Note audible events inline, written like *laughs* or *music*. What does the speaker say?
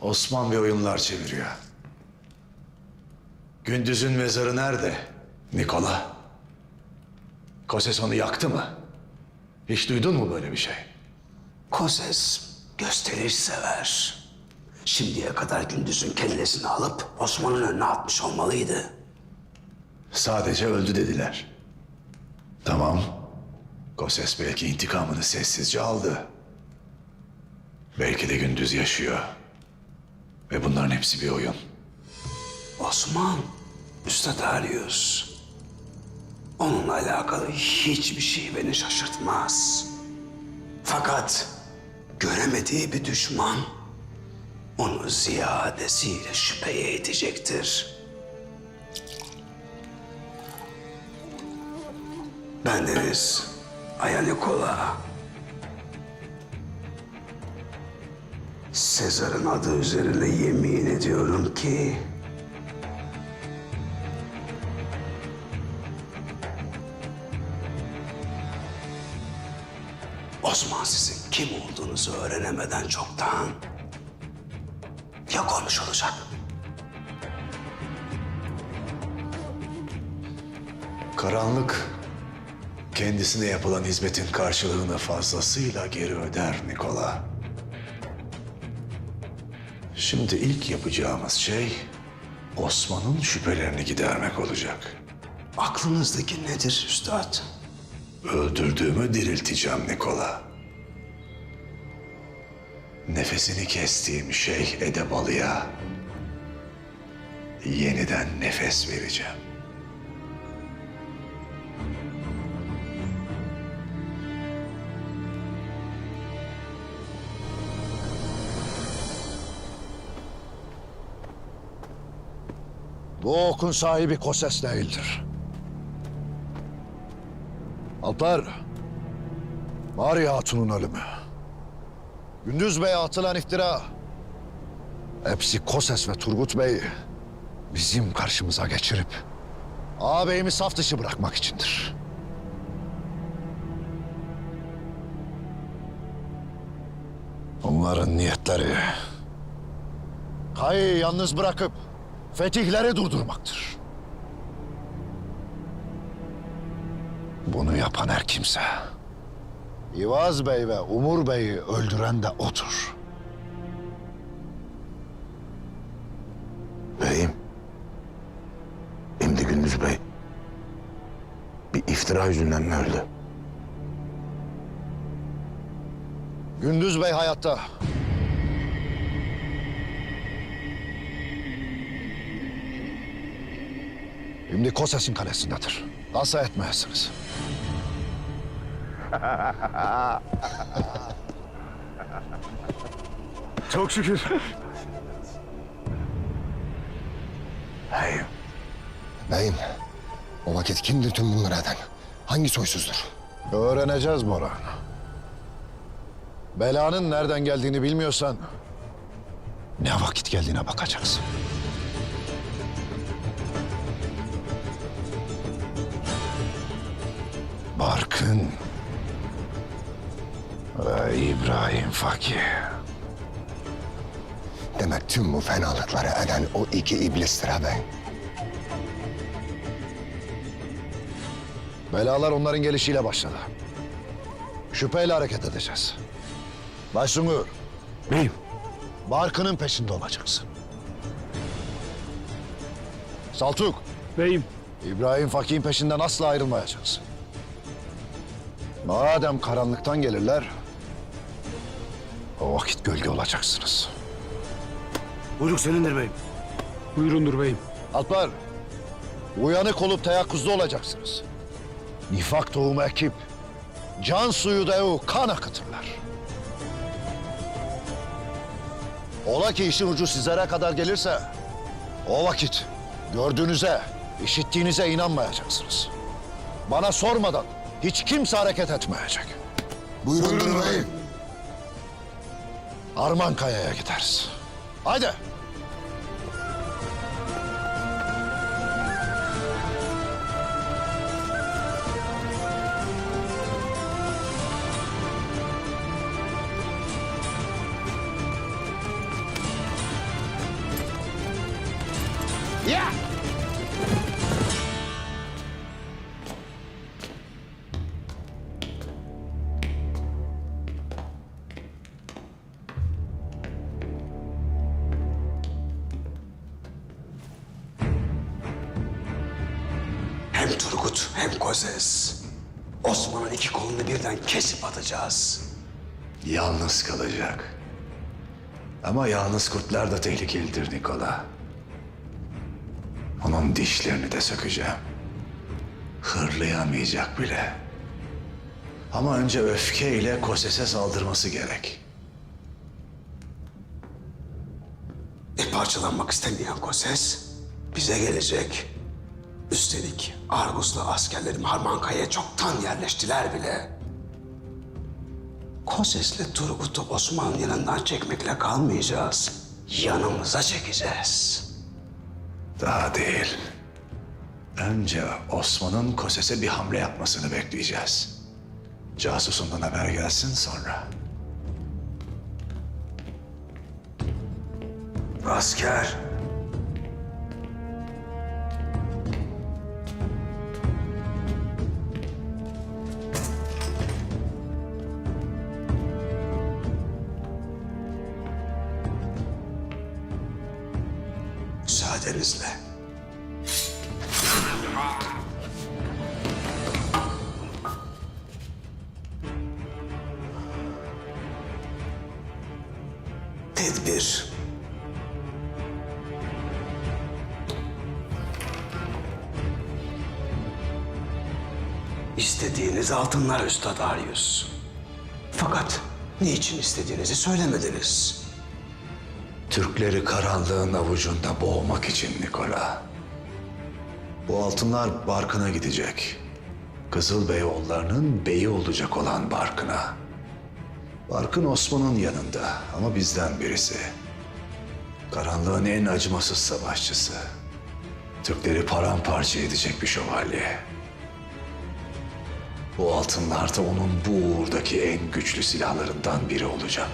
Osman bir oyunlar çeviriyor. Gündüz'ün mezarı nerede? Nikola. Koses onu yaktı mı? Hiç duydun mu böyle bir şey? Koses gösteriş sever. Şimdiye kadar gündüzün kellesini alıp Osman'ın önüne atmış olmalıydı. Sadece öldü dediler. Tamam. Koses belki intikamını sessizce aldı. Belki de gündüz yaşıyor. Ve bunların hepsi bir oyun. Osman, Üstad Arius. Onunla alakalı hiçbir şey beni şaşırtmaz. Fakat göremediği bir düşman onu ziyadesiyle şüpheye itecektir. Bendeniz Aya Nikola. Sezar'ın adı üzerine yemin ediyorum ki Osman sizin kim olduğunuzu öğrenemeden çoktan yok olmuş olacak. Karanlık kendisine yapılan hizmetin karşılığını fazlasıyla geri öder Nikola. Şimdi ilk yapacağımız şey Osman'ın şüphelerini gidermek olacak. Aklınızdaki nedir üstad? Öldürdüğümü dirilteceğim Nikola. Nefesini kestiğim şey Edebalı'ya yeniden nefes vereceğim. Bu okun sahibi Koses değildir. Alpar, Maria Hatun'un ölümü. Gündüz Bey'e atılan iftira. Hepsi Koses ve Turgut Bey'i bizim karşımıza geçirip ağabeyimi saf dışı bırakmak içindir. Onların niyetleri Kayı yalnız bırakıp fetihleri durdurmaktır. Bunu yapan her kimse, İvaz Bey ve Umur Bey'i öldüren de odur. Beyim. Şimdi Gündüz Bey bir iftira yüzünden mi öldü? Gündüz Bey hayatta. Şimdi Koses'in kalesindedir. Kasa etmezsiniz. *laughs* Çok şükür. Beyim. Beyim, o vakit kimdir tüm bunları eden? Hangi soysuzdur? Öğreneceğiz Boran. Belanın nereden geldiğini bilmiyorsan... ...ne vakit geldiğine bakacaksın. Barkın ve İbrahim Fakir. Demek tüm bu fenalıkları eden o iki iblistir ha bey. Belalar onların gelişiyle başladı. Şüpheyle hareket edeceğiz. Başsungur, Beyim. Barkın'ın peşinde olacaksın. Saltuk, Beyim. İbrahim Fakih'in peşinden asla ayrılmayacaksın. Madem karanlıktan gelirler, o vakit gölge olacaksınız. Buyruk senindir beyim. Buyurundur beyim. Alplar, uyanık olup teyakkuzda olacaksınız. Nifak tohumu ekip, can suyu devu kan akıtırlar. Ola ki işin ucu sizlere kadar gelirse, o vakit gördüğünüze, işittiğinize inanmayacaksınız. Bana sormadan hiç kimse hareket etmeyecek. Buyurun, Buyurun. Arman Kaya'ya gideriz. Haydi. Yeah! Kozes. Osman'ın iki kolunu birden kesip atacağız. Yalnız kalacak. Ama yalnız kurtlar da tehlikelidir Nikola. Onun dişlerini de sökeceğim. Hırlayamayacak bile. Ama önce öfkeyle Koses'e saldırması gerek. E parçalanmak istemeyen Koses bize gelecek. Üstelik Argus'la askerlerim Harmankaya'ya çoktan yerleştiler bile. Koses'le Turgut'u Osman'ın yanından çekmekle kalmayacağız. Yanımıza çekeceğiz. Daha değil. Önce Osman'ın Koses'e bir hamle yapmasını bekleyeceğiz. Casusundan haber gelsin sonra. Asker. Müsaadenizle. Tedbir. İstediğiniz altınlar Üstad Aryus. Fakat niçin istediğinizi söylemediniz? Türkleri karanlığın avucunda boğmak için Nikola. Bu altınlar Barkın'a gidecek. Kızılbeyoğullarının beyi olacak olan Barkın'a. Barkın Osman'ın yanında ama bizden birisi. Karanlığın en acımasız savaşçısı. Türkleri paramparça edecek bir şövalye. Bu altınlar da onun bu uğurdaki en güçlü silahlarından biri olacak.